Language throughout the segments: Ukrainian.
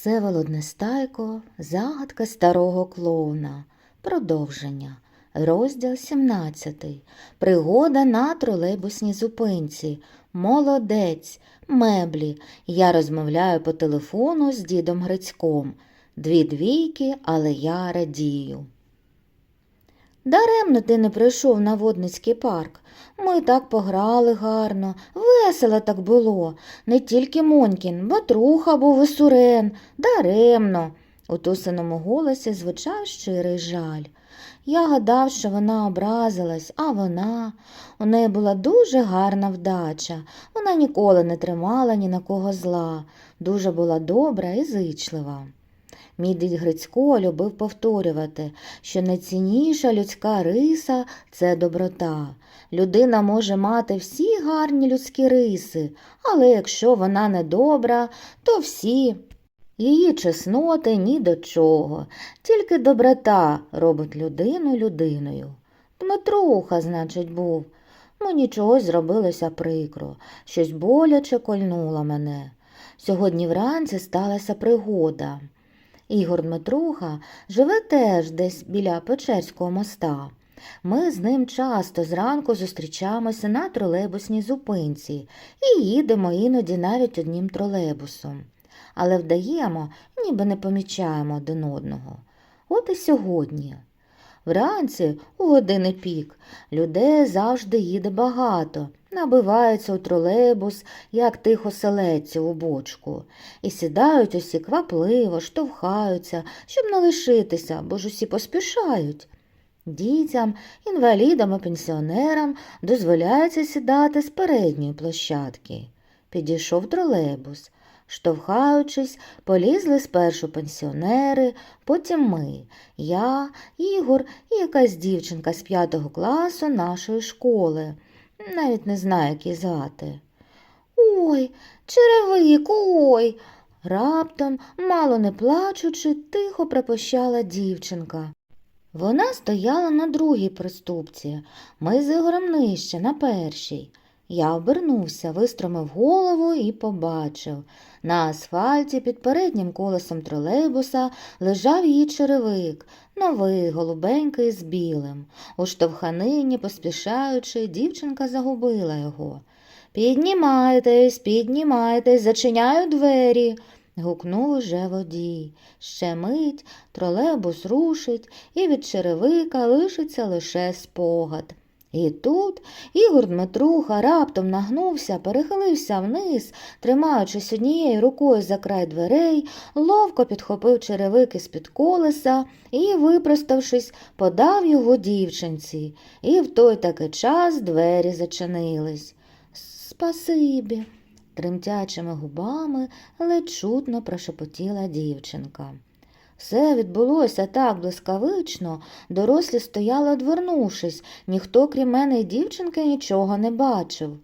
Всеволод Нестайко, загадка старого клоуна. Продовження. Розділ 17. Пригода на тролейбусній зупинці. Молодець. Меблі. Я розмовляю по телефону з дідом Грицьком. Дві двійки, але я радію. Даремно ти не прийшов на водницький парк. Ми так пограли гарно, весело так було. Не тільки Монькін, Батруха був і Сурен. Даремно. У тусиному голосі звучав щирий жаль. Я гадав, що вона образилась, а вона. У неї була дуже гарна вдача. Вона ніколи не тримала ні на кого зла, дуже була добра і зичлива. Мій дід Грицько любив повторювати, що найцінніша людська риса це доброта. Людина може мати всі гарні людські риси, але якщо вона недобра, то всі її чесноти ні до чого. Тільки доброта робить людину людиною. Дмитруха, значить, був. Мені чогось зробилося прикро, щось боляче кольнуло мене. Сьогодні вранці сталася пригода. Ігор Дмитруха живе теж десь біля Печерського моста. Ми з ним часто зранку зустрічаємося на тролейбусній зупинці і їдемо іноді навіть одним тролейбусом. Але вдаємо, ніби не помічаємо один одного. От і сьогодні. Вранці, у години пік, людей завжди їде багато, набиваються у тролейбус, як тихо селеться у бочку, і сідають усі квапливо, штовхаються, щоб не лишитися, бо ж усі поспішають. Дітям, інвалідам і пенсіонерам дозволяється сідати з передньої площадки. Підійшов тролейбус. Штовхаючись, полізли спершу пенсіонери, потім ми, я, Ігор і якась дівчинка з п'ятого класу нашої школи. Навіть не знаю, як її. Ой, черевик, ой. Раптом, мало не плачучи, тихо пропощала дівчинка. Вона стояла на другій приступці, ми з Ігорем нижче, на першій. Я обернувся, вистромив голову і побачив. На асфальті під переднім колесом тролейбуса лежав її черевик, новий, голубенький з білим. У штовханині, поспішаючи, дівчинка загубила його. Піднімайтесь, піднімайтесь, зачиняю двері. Гукнув уже водій. Ще мить тролейбус рушить, і від черевика лишиться лише спогад. І тут Ігор Дмитруха раптом нагнувся, перехилився вниз, тримаючись однією рукою за край дверей, ловко підхопив черевики з-під колеса і, випроставшись, подав його дівчинці, і в той таки час двері зачинились. Спасибі, тремтячими губами ледь чутно прошепотіла дівчинка. Все відбулося так блискавично, дорослі стояли, одвернувшись, ніхто, крім мене і дівчинки, нічого не бачив.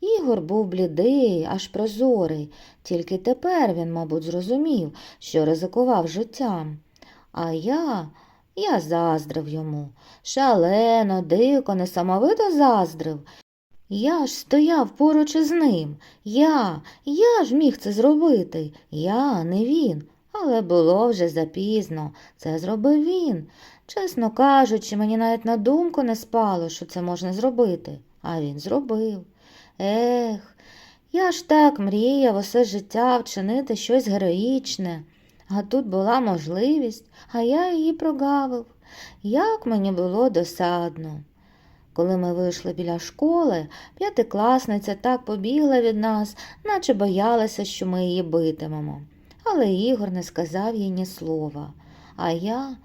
Ігор був блідий, аж прозорий, тільки тепер він, мабуть, зрозумів, що ризикував життям. А я, я заздрив йому, шалено, дико, несамовито заздрив. Я ж стояв поруч із ним. Я, я ж міг це зробити. Я, не він. Але було вже запізно. Це зробив він. Чесно кажучи, мені навіть на думку не спало, що це можна зробити. А він зробив. Ех, я ж так мріяв усе життя вчинити щось героїчне. А тут була можливість, а я її прогавив. Як мені було досадно. Коли ми вийшли біля школи, п'ятикласниця так побігла від нас, наче боялася, що ми її битимемо. Але Ігор не сказав їй ні слова. А я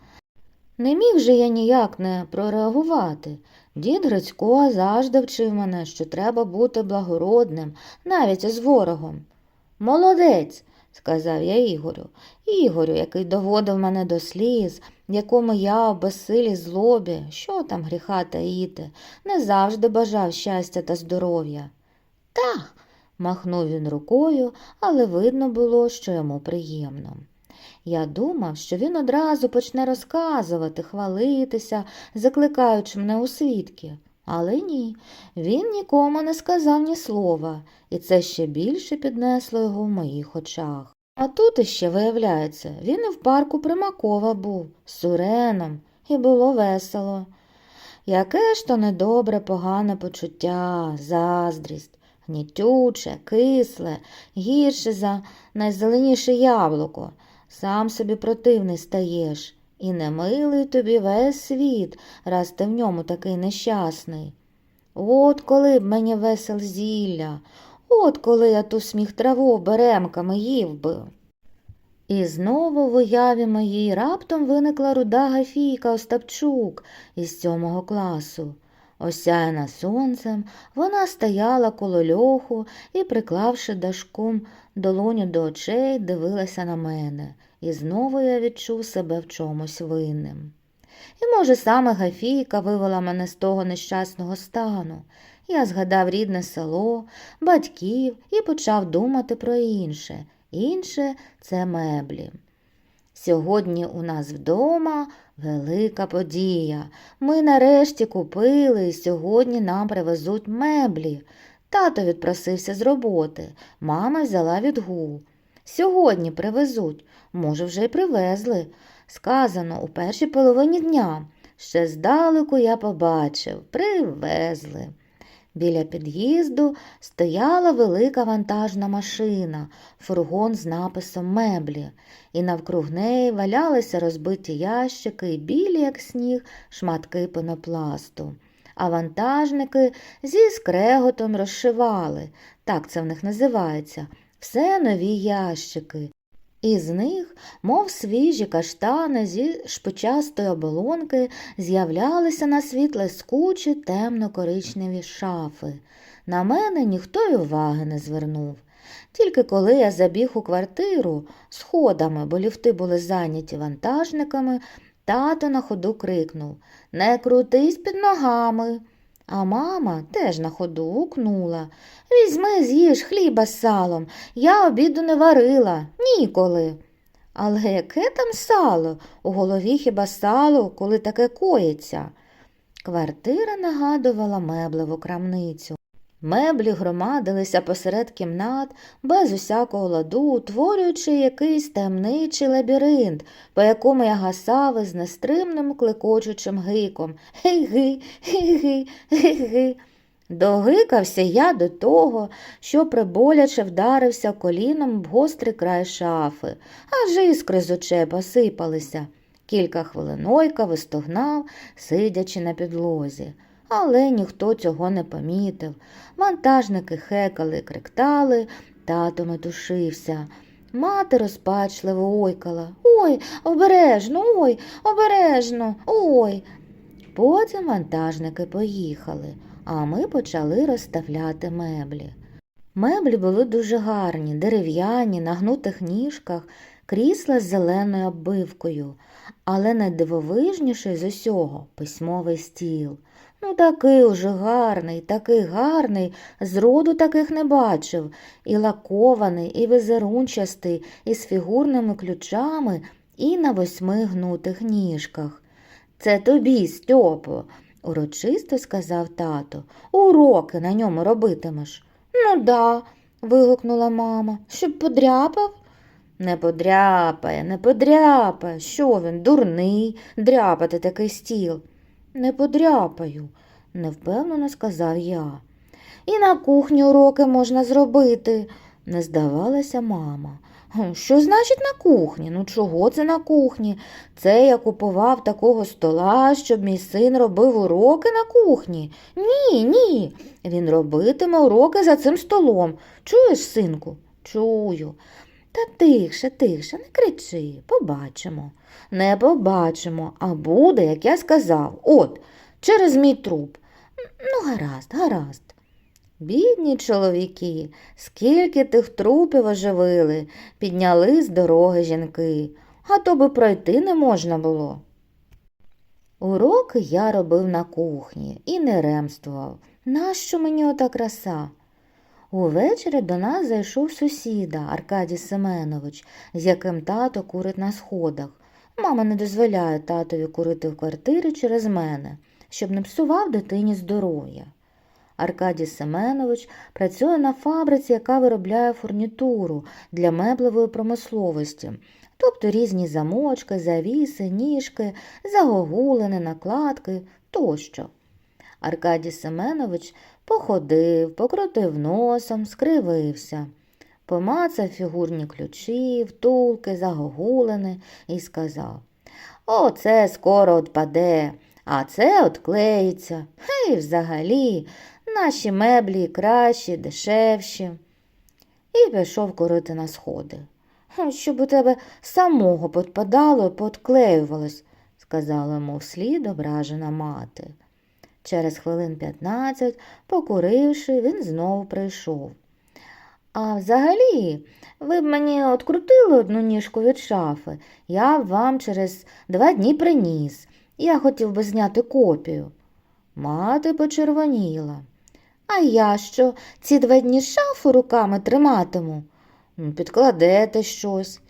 не міг же я ніяк не прореагувати. Дід Грицько завжди вчив мене, що треба бути благородним, навіть із ворогом. Молодець, сказав я Ігорю. Ігорю, який доводив мене до сліз, якому я в безсилій злобі, що там гріха таїти, не завжди бажав щастя та здоров'я. Та, махнув він рукою, але видно було, що йому приємно. Я думав, що він одразу почне розказувати, хвалитися, закликаючи мене у свідки. Але ні, він нікому не сказав ні слова, і це ще більше піднесло його в моїх очах. А тут іще, виявляється, він і в парку Примакова був Суреном, і було весело. Яке ж то недобре, погане почуття, заздрість, гнітюче, кисле, гірше за найзеленіше яблуко. Сам собі противний стаєш, і немилий тобі весь світ, раз ти в ньому такий нещасний. От коли б мені весел зілля, от коли я ту сміх траву беремками їв би. І знову в уяві моїй раптом виникла руда Гафійка Остапчук із сьомого класу. Осяяна сонцем, вона стояла коло льоху і, приклавши дашком долоню до очей, дивилася на мене, і знову я відчув себе в чомусь винним. І, може, саме Гафійка вивела мене з того нещасного стану. Я згадав рідне село, батьків і почав думати про інше. Інше це меблі. Сьогодні у нас вдома велика подія. Ми нарешті купили і сьогодні нам привезуть меблі. Тато відпросився з роботи, мама взяла відгул. Сьогодні привезуть, може, вже й привезли. Сказано у першій половині дня. Ще здалеку я побачив, привезли. Біля під'їзду стояла велика вантажна машина, фургон з написом меблі, і навкруг неї валялися розбиті ящики і білі, як сніг, шматки пенопласту. А вантажники зі скреготом розшивали, так це в них називається, все нові ящики. Із них, мов свіжі каштани зі шпичастої оболонки, з'являлися на світ лескучі темно-коричневі шафи. На мене ніхто й уваги не звернув. Тільки коли я забіг у квартиру сходами, бо ліфти були зайняті вантажниками, тато на ходу крикнув Не крутись під ногами. А мама теж на ходу гукнула Візьми, з'їж хліба з салом. Я обіду не варила, ніколи. Але яке там сало? У голові хіба сало, коли таке коїться? Квартира нагадувала меблеву крамницю. Меблі громадилися посеред кімнат, без усякого ладу, утворюючи якийсь таємничий лабіринт, по якому я гасав із нестримним клекочучим гиком. Гей-ги, гей-ги, гей-ги. Догикався я до того, що приболяче вдарився коліном в гострий край шафи, аж іскри з очей посипалися. Кілька хвилин ойкав і сидячи на підлозі. Але ніхто цього не помітив. Вантажники хекали криктали, тато метушився. Мати розпачливо ойкала. Ой, обережно, ой, обережно, ой. Потім вантажники поїхали, а ми почали розставляти меблі. Меблі були дуже гарні, дерев'яні, на гнутих ніжках, крісла з зеленою оббивкою, але найдивовижніший з усього письмовий стіл. Ну, такий уже гарний, такий гарний, зроду таких не бачив, і лакований, і візерунчастий, і з фігурними ключами, і на восьми гнутих ніжках. Це тобі, Стьопо, урочисто сказав тато. Уроки на ньому робитимеш. Ну да, вигукнула мама, щоб подряпав. Не подряпає, не подряпає. Що він, дурний, дряпати такий стіл. Не подряпаю, невпевнено сказав я. І на кухні уроки можна зробити, не здавалася мама. Що значить на кухні? Ну чого це на кухні? Це я купував такого стола, щоб мій син робив уроки на кухні. Ні, ні. Він робитиме уроки за цим столом. Чуєш, синку? Чую. Та тихше, тихше, не кричи, побачимо. Не побачимо, а буде, як я сказав. От, через мій труп. Ну, гаразд, гаразд. Бідні чоловіки, скільки тих трупів оживили, підняли з дороги жінки, а то би пройти не можна було. Уроки я робив на кухні і не ремствував. Нащо мені ота краса? Увечері до нас зайшов сусіда Аркадій Семенович, з яким тато курить на сходах. Мама не дозволяє татові курити в квартирі через мене, щоб не псував дитині здоров'я. Аркадій Семенович працює на фабриці, яка виробляє фурнітуру для меблевої промисловості, тобто різні замочки, завіси, ніжки, загогулини, накладки тощо. Аркадій Семенович походив, покрутив носом, скривився, помацав фігурні ключі, втулки, загогулини і сказав Оце скоро отпаде, а це отклеїться. Хей, взагалі, наші меблі кращі, дешевші. І пішов курити на сходи. Щоб у тебе самого подпадало і подклеювалось, сказала йому вслід ображена мати. Через хвилин п'ятнадцять, покуривши, він знову прийшов. А взагалі, ви б мені открутили одну ніжку від шафи, я б вам через два дні приніс. Я хотів би зняти копію. Мати почервоніла. А я що, ці два дні шафу руками триматиму? Підкладете щось.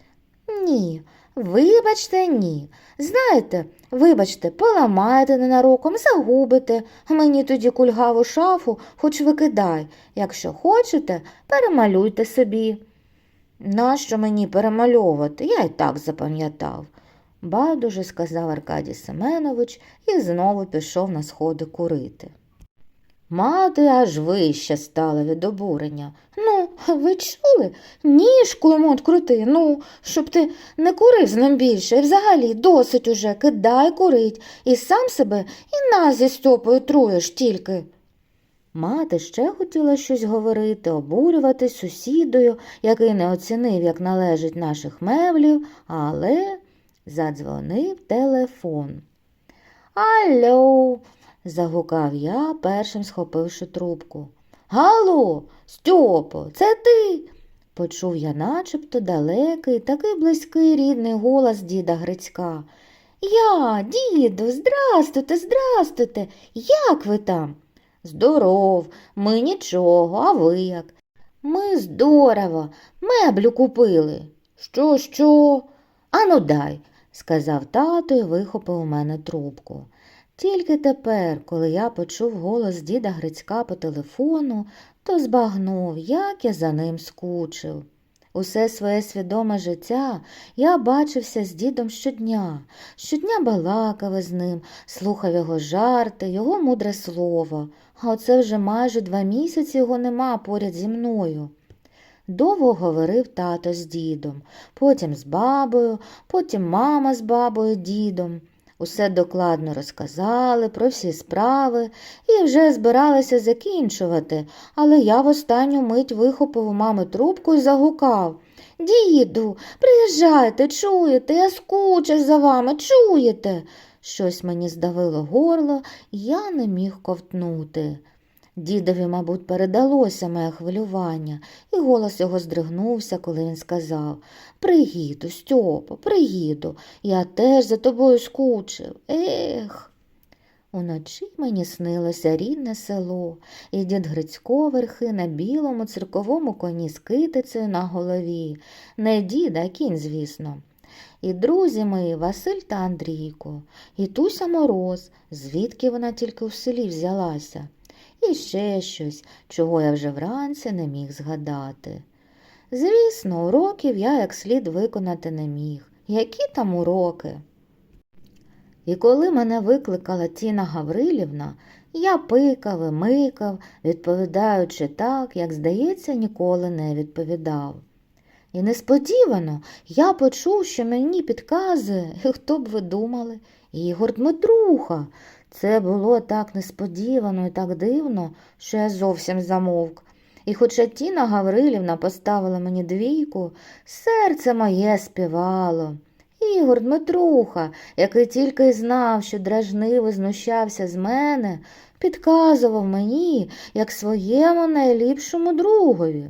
Ні, вибачте, ні. Знаєте, вибачте, поламаєте ненароком, загубите, мені тоді кульгаву шафу хоч викидай. Якщо хочете, перемалюйте собі. Нащо мені перемальовувати? Я й так запам'ятав. Байдуже сказав Аркадій Семенович і знову пішов на сходи курити. Мати аж вище стала від обурення. Ну, ви чули? Ніжку йому открути, ну, щоб ти не курив з ним більше. І взагалі досить уже, кидай курить, і сам себе, і нас зі стопою труєш тільки. Мати ще хотіла щось говорити, обурювати сусідою, який не оцінив, як належить наших меблів, але задзвонив телефон. Алло, загукав я, першим схопивши трубку. Гало, Стьопо, це ти? Почув я начебто далекий, такий близький рідний голос діда Грицька. Я, діду, здрастуйте, здрастуйте. Як ви там? Здоров, ми нічого, а ви як? Ми здорово, меблю купили. Що, що? Ану дай, сказав тато і вихопив у мене трубку. Тільки тепер, коли я почув голос діда Грицька по телефону, то збагнув, як я за ним скучив. Усе своє свідоме життя я бачився з дідом щодня, щодня балакав із ним, слухав його жарти, його мудре слово, а оце вже майже два місяці його нема поряд зі мною. Довго говорив тато з дідом, потім з бабою, потім мама з бабою дідом. Усе докладно розказали про всі справи і вже збиралися закінчувати, але я в останню мить вихопив у мами трубку і загукав. Діду, приїжджайте, чуєте, я скучив за вами, чуєте? Щось мені здавило горло, я не міг ковтнути. Дідові, мабуть, передалося моє хвилювання, і голос його здригнувся, коли він сказав Приїду, Стьопо, приїду, я теж за тобою скучив. Ех. Уночі мені снилося рідне село, і дід Грицько верхи на білому цирковому коні з китицею на голові. Не дід, а кінь, звісно. І друзі мої Василь та Андрійко, і Туся Мороз, звідки вона тільки у селі взялася, і ще щось, чого я вже вранці не міг згадати. Звісно, уроків я як слід виконати не міг. Які там уроки? І коли мене викликала Тіна Гаврилівна, я пикав і микав, відповідаючи так, як, здається, ніколи не відповідав. І несподівано я почув, що мені підказує, і хто б ви думали, Ігор Дмитруха. Це було так несподівано і так дивно, що я зовсім замовк. І хоча Тіна Гаврилівна поставила мені двійку, серце моє співало. Ігор Дмитруха, який тільки й знав, що дражниво знущався з мене, підказував мені, як своєму найліпшому другові.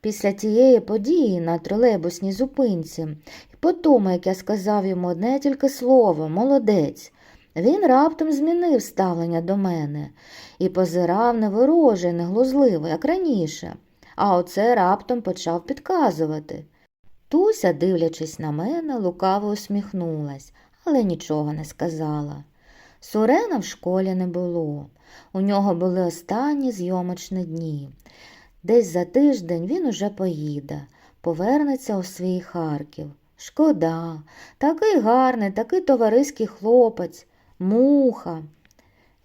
Після тієї події на тролейбусній зупинці, і по тому, як я сказав йому одне тільки слово молодець, він раптом змінив ставлення до мене і позирав не вороже, не глузливо, як раніше, а оце раптом почав підказувати. Туся, дивлячись на мене, лукаво усміхнулась, але нічого не сказала. Сурена в школі не було. У нього були останні зйомочні дні. Десь за тиждень він уже поїде, повернеться у свій Харків. Шкода, такий гарний, такий товариський хлопець, муха.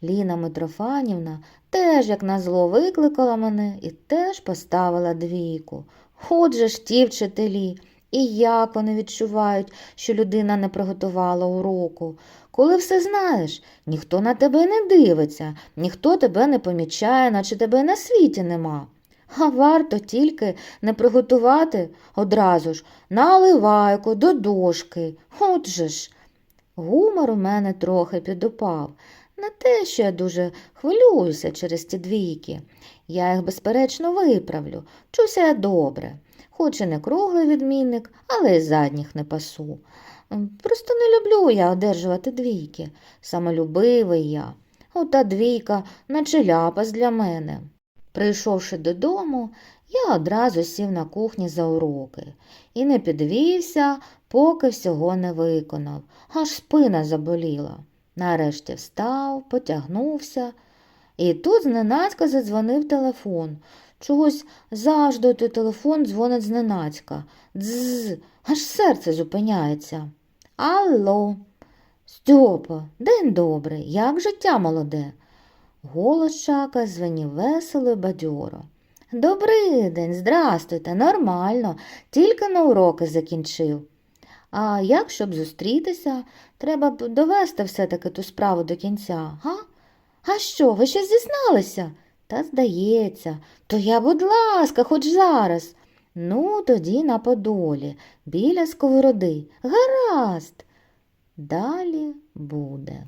Ліна Митрофанівна теж, як назло, викликала мене і теж поставила двійку. Отже ж ті вчителі, і як вони відчувають, що людина не приготувала уроку. Коли все знаєш, ніхто на тебе не дивиться, ніхто тебе не помічає, наче тебе на світі нема. А варто тільки не приготувати одразу ж наливайку до дошки. Отже ж. Гумор у мене трохи підупав. Не те, що я дуже хвилююся через ті двійки. Я їх, безперечно, виправлю. Вчуся я добре. Хоч і не круглий відмінник, але й задніх не пасу. Просто не люблю я одержувати двійки. Самолюбивий я. Ота двійка, наче ляпас для мене. Прийшовши додому, я одразу сів на кухні за уроки і не підвівся, поки всього не виконав, аж спина заболіла. Нарешті встав, потягнувся, і тут зненацька задзвонив телефон. Чогось завжди той телефон дзвонить зненацька. Дзз, аж серце зупиняється. Алло, Стьопа, день добрий, як життя молоде. Голос Чака звенів весело й бадьоро. Добрий день, здрастуйте, нормально, тільки на уроки закінчив. А як, щоб зустрітися, треба б довести все-таки ту справу до кінця, га? А що, ви ще зізналися? Та здається, то я, будь ласка, хоч зараз. Ну, тоді на подолі, біля сковороди. Гаразд. Далі буде.